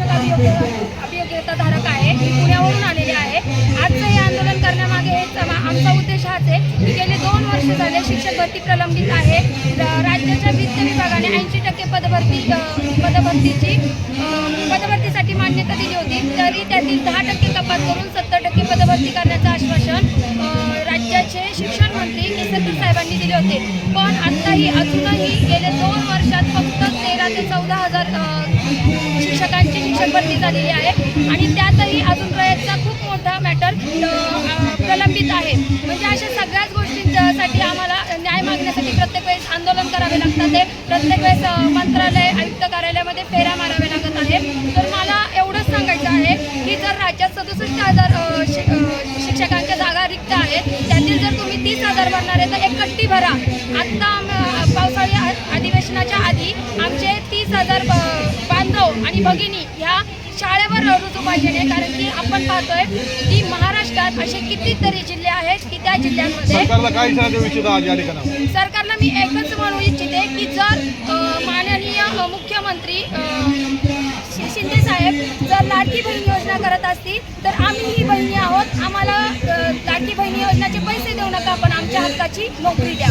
अभियोग्य- अभियोग्यताधारक आहे. मी पुण्यावरून आलेले आहे. आजचं हे आंदोलन करण्यामागे हेच आम- आमचा उद्देश हाच आहे की गेले दोन वर्ष झाले शिक्षक भरती प्रलंबित आहे. र- राज्याच्या वित्त विभागाने ऐंशी टक्के पदभरती अ, पदभरतीची पदभरतीसाठी मान्यता दिली होती. तरी त्यातील दहा टक्के कपात करून सत्तर टक्के पदभरती करण्याचं आश्वासन राज्याचे शिक्षण मंत्री केसरकर साहेबांनी दिले होते. पण आत्ताही अजूनही गेले दोन वर्षात फक्त तेरा ते चौदा हजार अ, शिक्षकांची झालेली आहे. आणि त्यातही अजून प्रयत्न खूप मोठा मॅटर प्रलंबित आहे. म्हणजे अशा सगळ्याच गोष्टींसाठी आम्हाला न्याय मागण्यासाठी प्रत्येक वेळेस आंदोलन करावे लागतात आहे प्रत्येक वेळेस मंत्रालय आयुक्त कार्यालयामध्ये फेऱ्या माराव्या लागत आहे तर मला एवढंच सांगायचं आहे की जर राज्यात सदुसष्ट हजार शि- शिक्षकांच्या जागा रिक्त आहेत त्यातील जर तुम्ही तीस हजार भरणार आहे तर एक कट्टी भरा. आत्ता पावसाळी अधिवेशनाच्या आधी आमचे तीस हजार बांधव आणि भगिनी ह्या शाळेवर रुजू पाहिजे कारण की आपण पाहतोय की महाराष्ट्रात असे कितीतरी जिल्हे आहेत की त्या जिल्ह्यांमध्ये सरकारला मी एकच म्हणू इच्छिते की जर माननीय मुख्यमंत्री शिंदे साहेब जर लाडकी बहीण योजना करत असतील तर आम्हीही बहिणी आहोत. आम्हाला लाडकी बहिणी योजनाचे पैसे देऊ नका पण आमच्या हक्काची नोकरी द्या.